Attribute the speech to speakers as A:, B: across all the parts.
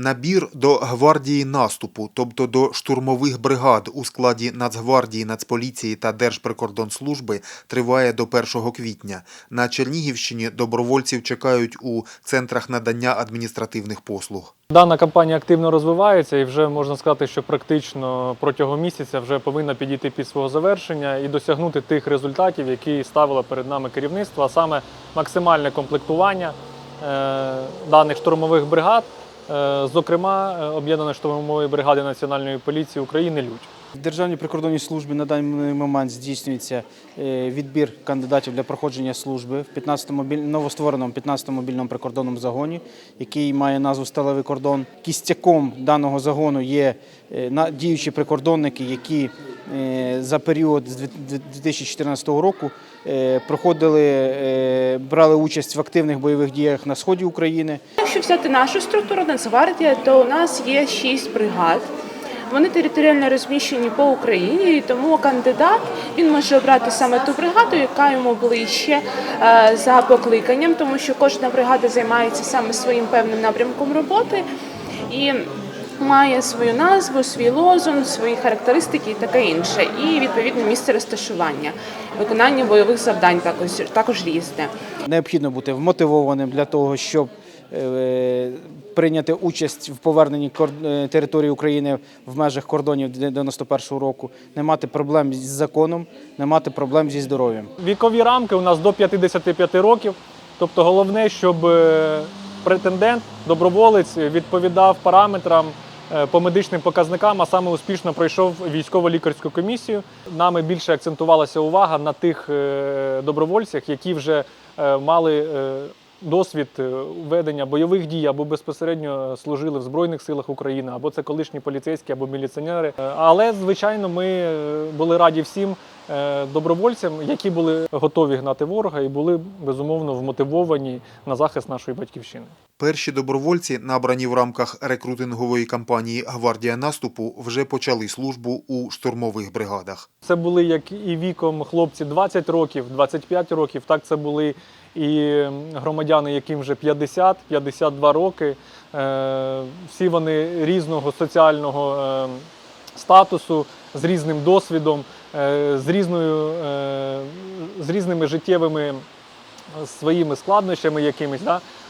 A: Набір до гвардії наступу, тобто до штурмових бригад у складі Нацгвардії, Нацполіції та Держприкордонслужби, триває до 1 квітня. На Чернігівщині добровольців чекають у центрах надання адміністративних послуг.
B: Дана кампанія активно розвивається і вже можна сказати, що практично протягом місяця вже повинна підійти під свого завершення і досягнути тих результатів, які ставило перед нами керівництво, а саме максимальне комплектування е, даних штурмових бригад, зокрема е, об'єднаної штурмової бригади Національної поліції України Людь.
C: В Державній прикордонній службі на даний момент здійснюється е, відбір кандидатів для проходження служби в 15 мобіль... новоствореному 15 мобільному прикордонному загоні, який має назву Сталевий кордон. Кістяком даного загону є е, діючі прикордонники, які е, за період з дві- дві- 2014 року е, проходили, е, брали участь в активних бойових діях на сході України.
D: Якщо взяти нашу структуру Нацгвардія, то у нас є шість бригад. Вони територіально розміщені по Україні, і тому кандидат він може обрати саме ту бригаду, яка йому ближче е, за покликанням, тому що кожна бригада займається саме своїм певним напрямком роботи і має свою назву, свій лозунг, свої характеристики і таке інше. І відповідне місце розташування, виконання бойових завдань також також різне.
C: Необхідно бути вмотивованим для того, щоб е, прийняти участь в поверненні е, території України в межах кордонів 91-го року, не мати проблем з законом, не мати проблем зі здоров'ям.
B: Вікові рамки у нас до 55 років. Тобто головне, щоб е, претендент, доброволець відповідав параметрам по медичним показникам, а саме успішно пройшов військово-лікарську комісію. Нами більше акцентувалася увага на тих е, добровольцях, які вже е, мали е, досвід е, ведення бойових дій або безпосередньо служили в Збройних силах України, або це колишні поліцейські або міліціонери. Е, Але, звичайно, ми е, були раді всім е, добровольцям, які були готові гнати ворога і були безумовно вмотивовані на захист нашої батьківщини.
A: Перші добровольці, набрані в рамках рекрутингової кампанії Гвардія наступу, вже почали службу у штурмових бригадах.
B: Це були як і віком хлопці 20 років, 25 років. Так це були і громадяни, яким вже 50-52 роки. Е, Всі вони різного соціального е, статусу, з різним досвідом, е, з різною, з різними життєвими своїми складнощами якимись.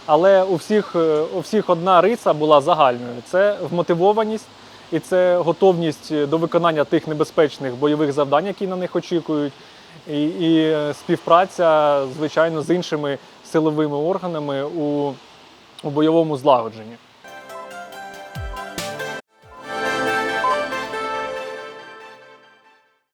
B: Але у всіх, е, у всіх одна риса була загальною: це вмотивованість і це готовність до виконання тих небезпечних бойових завдань, які на них очікують, і, і е, співпраця, звичайно, з іншими силовими органами у, у бойовому злагодженні.